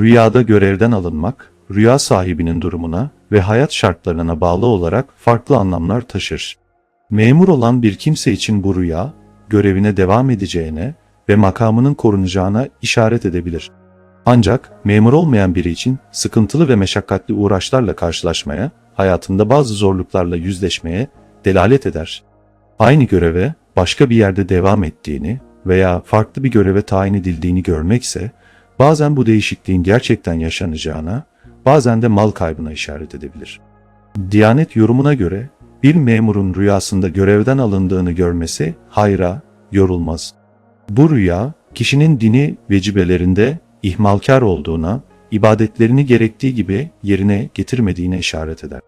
Rüyada görevden alınmak, rüya sahibinin durumuna ve hayat şartlarına bağlı olarak farklı anlamlar taşır. Memur olan bir kimse için bu rüya, görevine devam edeceğine ve makamının korunacağına işaret edebilir. Ancak memur olmayan biri için sıkıntılı ve meşakkatli uğraşlarla karşılaşmaya, hayatında bazı zorluklarla yüzleşmeye delalet eder. Aynı göreve başka bir yerde devam ettiğini veya farklı bir göreve tayin edildiğini görmekse, bazen bu değişikliğin gerçekten yaşanacağına, bazen de mal kaybına işaret edebilir. Diyanet yorumuna göre bir memurun rüyasında görevden alındığını görmesi hayra yorulmaz. Bu rüya kişinin dini vecibelerinde ihmalkar olduğuna, ibadetlerini gerektiği gibi yerine getirmediğine işaret eder.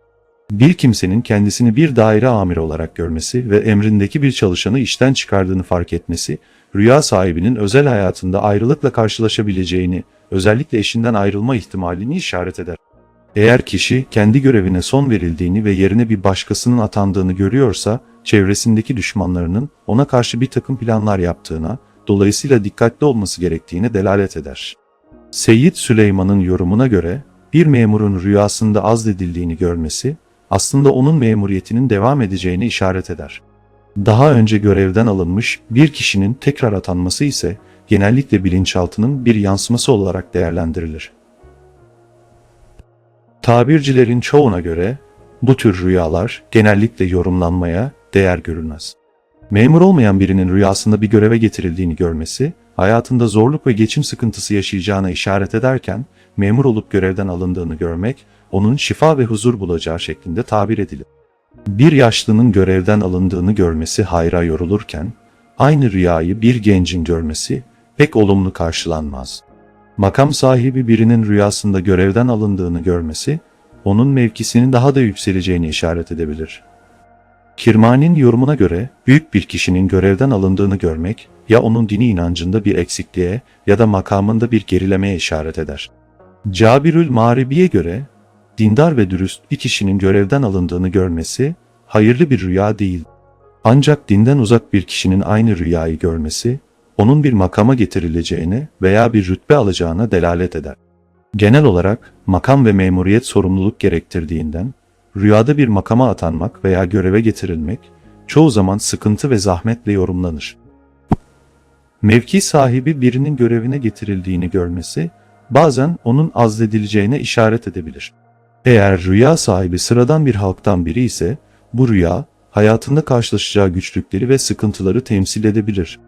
Bir kimsenin kendisini bir daire amiri olarak görmesi ve emrindeki bir çalışanı işten çıkardığını fark etmesi, rüya sahibinin özel hayatında ayrılıkla karşılaşabileceğini, özellikle eşinden ayrılma ihtimalini işaret eder. Eğer kişi kendi görevine son verildiğini ve yerine bir başkasının atandığını görüyorsa, çevresindeki düşmanlarının ona karşı bir takım planlar yaptığına, dolayısıyla dikkatli olması gerektiğine delalet eder. Seyyid Süleyman'ın yorumuna göre, bir memurun rüyasında azledildiğini görmesi, aslında onun memuriyetinin devam edeceğine işaret eder. Daha önce görevden alınmış bir kişinin tekrar atanması ise genellikle bilinçaltının bir yansıması olarak değerlendirilir. Tabircilerin çoğuna göre bu tür rüyalar genellikle yorumlanmaya değer görülmez. Memur olmayan birinin rüyasında bir göreve getirildiğini görmesi, hayatında zorluk ve geçim sıkıntısı yaşayacağına işaret ederken, memur olup görevden alındığını görmek, onun şifa ve huzur bulacağı şeklinde tabir edilir. Bir yaşlının görevden alındığını görmesi hayra yorulurken, aynı rüyayı bir gencin görmesi pek olumlu karşılanmaz. Makam sahibi birinin rüyasında görevden alındığını görmesi, onun mevkisinin daha da yükseleceğini işaret edebilir. Kirmani'nin yorumuna göre büyük bir kişinin görevden alındığını görmek ya onun dini inancında bir eksikliğe ya da makamında bir gerilemeye işaret eder. Cabirül Mağribi'ye göre dindar ve dürüst bir kişinin görevden alındığını görmesi hayırlı bir rüya değil. Ancak dinden uzak bir kişinin aynı rüyayı görmesi onun bir makama getirileceğine veya bir rütbe alacağına delalet eder. Genel olarak makam ve memuriyet sorumluluk gerektirdiğinden rüyada bir makama atanmak veya göreve getirilmek çoğu zaman sıkıntı ve zahmetle yorumlanır. Mevki sahibi birinin görevine getirildiğini görmesi bazen onun azledileceğine işaret edebilir. Eğer rüya sahibi sıradan bir halktan biri ise bu rüya hayatında karşılaşacağı güçlükleri ve sıkıntıları temsil edebilir.